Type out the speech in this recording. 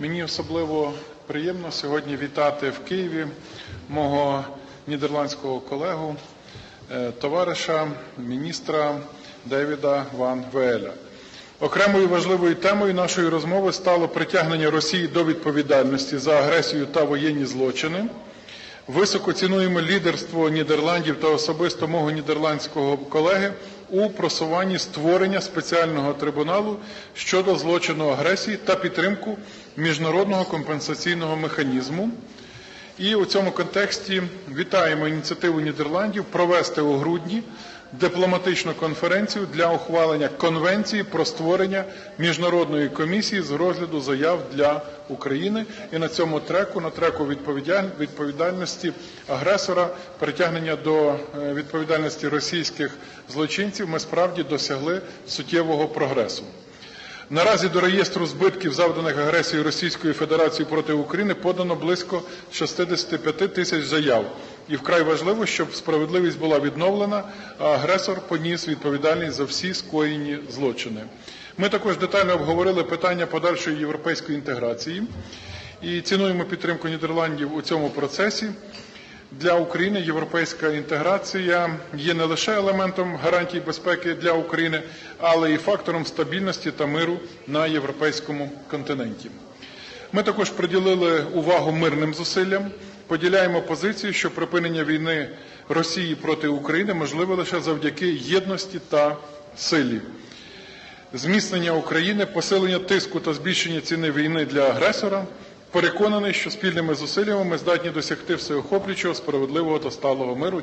Мені особливо приємно сьогодні вітати в Києві мого нідерландського колегу, е, товариша, міністра Девіда Ван Вееля. Окремою важливою темою нашої розмови стало притягнення Росії до відповідальності за агресію та воєнні злочини. Високо цінуємо лідерство Нідерландів та особисто мого нідерландського колеги у просуванні створення спеціального трибуналу щодо злочину агресії та підтримку міжнародного компенсаційного механізму. І у цьому контексті вітаємо ініціативу Нідерландів провести у грудні дипломатичну конференцію для ухвалення конвенції про створення міжнародної комісії з розгляду заяв для України. І на цьому треку, на треку відповідальності агресора, притягнення до е, відповідальності російських злочинців, ми справді досягли суттєвого прогресу. Наразі до реєстру збитків, завданих агресією Російської Федерації проти України, подано близько 65 тисяч заяв. І вкрай важливо, щоб справедливість була відновлена, а агресор поніс відповідальність за всі скоєні злочини. Ми також детально обговорили питання подальшої європейської інтеграції і цінуємо підтримку Нідерландів у цьому процесі. Для України європейська інтеграція є не лише елементом гарантій безпеки для України, але і фактором стабільності та миру на європейському континенті. Ми також приділили увагу мирним зусиллям, поділяємо позицію, що припинення війни Росії проти України можливе лише завдяки єдності та силі. Зміцнення України, посилення тиску та збільшення ціни війни для агресора. Переконаний, що спільними зусиллями ми здатні досягти всеохоплюючого, справедливого та сталого миру.